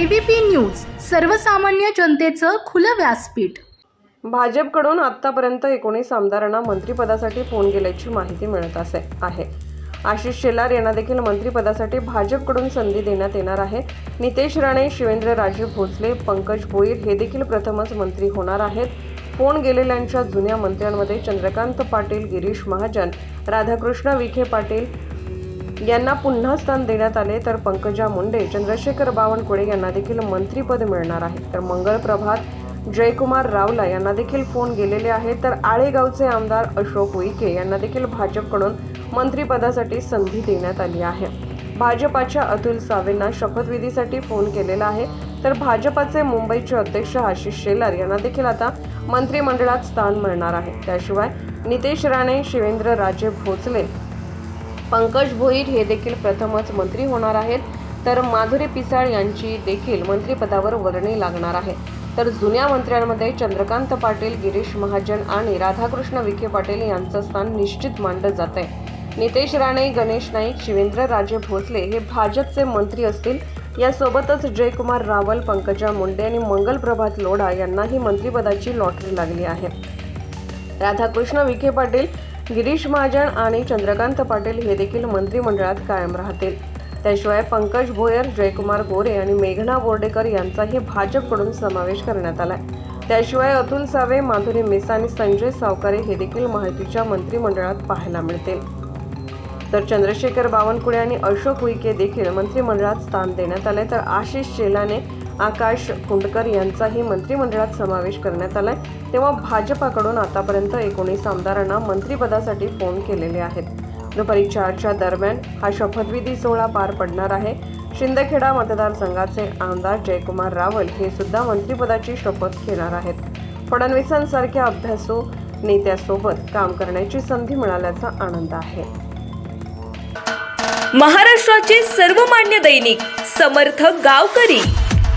ABP news सर्वसामान्य जनतेचं खुलं व्यासपीठ. भाजपकडून आतापर्यंत एकोणीस आमदारांना मंत्रिपदासाठी फोन गेल्याची माहिती मिळत असे आहे. आशिष शेलार यांना देखील मंत्रिपदासाठी भाजपकडून संधी देण्यात येणार आहे. नितेश राणे शिवेंद्र राजे भोसले पंकज भोईर हे देखील प्रथमच मंत्री होणार आहेत. फोन गेलेल्यांच्या जुन्या मंत्र्यांमध्ये चंद्रकांत पाटील गिरीश महाजन राधाकृष्ण विखे पाटील यांना पुन्हा स्थान देण्यात आले तर पंकजा मुंडे चंद्रशेखर बावनकुळे यांना देखील मंत्रीपद मिळणार आहे. तर मंगळ प्रभात जयकुमार रावला यांना देखील फोन गेलेले आहेत. तर आळेगावचे आमदार अशोक उईके यांना देखील भाजपकडून मंत्रिपदासाठी संधी देण्यात आली आहे. भाजपाच्या अतुल सावेंना शपथविधीसाठी फोन केलेला आहे. तर भाजपाचे मुंबईचे अध्यक्ष आशिष शेलार यांना देखील आता मंत्रिमंडळात स्थान मिळणार आहे. त्याशिवाय नितेश राणे शिवेंद्र राजे भोसले पंकज भोईर हे देखील प्रथमच मंत्री होणार आहेत. तर माधुरी पिसाळ यांची देखील मंत्रिपदावर वर्णी लागणार आहे. तर जुन्या मंत्र्यांमध्ये चंद्रकांत पाटील गिरीश महाजन आणि राधाकृष्ण विखे पाटील यांचं स्थान निश्चित मानलं जात आहे नितेश राणे गणेश नाईक शिवेंद्र राजे भोसले हे भाजपचे मंत्री असतील. यासोबतच जयकुमार रावल पंकजा मुंडे आणि मंगल प्रभात लोढा यांनाही मंत्रिपदाची लॉटरी लागली आहे. राधाकृष्ण विखे पाटील गिरीश महाजन आणि चंद्रकांत पाटील हे देखील मंत्रिमंडळात कायम राहतील. त्याशिवाय पंकज भोयर जयकुमार गोरे आणि मेघना बोर्डेकर यांचाही भाजपकडून समावेश करण्यात आला त्याशिवाय अतुल सावे माधुरी मिस आणि संजय सावकारे हे देखील माहितीच्या मंत्रिमंडळात पाहायला मिळतील. तर चंद्रशेखर बावनकुळे आणि अशोक उईके देखील मंत्रिमंडळात स्थान देण्यात आले तर आशिष शेलाने आकाश कुंडकर यांचाही मंत्रिमंडळात समावेश करण्यात आला आहे तेव्हा भाजपाकडून आतापर्यंत एकोणीस आमदारांना मंत्रिपदासाठी फोन केलेले आहेत. दुपारी चारच्या दरम्यान हा शपथविधी सोहळा पार पडणार आहे. शिंदखेडा मतदारसंघाचे आमदार जयकुमार रावल हे सुद्धा मंत्रिपदाची शपथ घेणार आहेत. फडणवीसांसारख्या अभ्यासू नेत्यासोबत काम करण्याची संधी मिळाल्याचा आनंद आहे. महाराष्ट्राचे सर्वमान्य दैनिक समर्थ गावकरी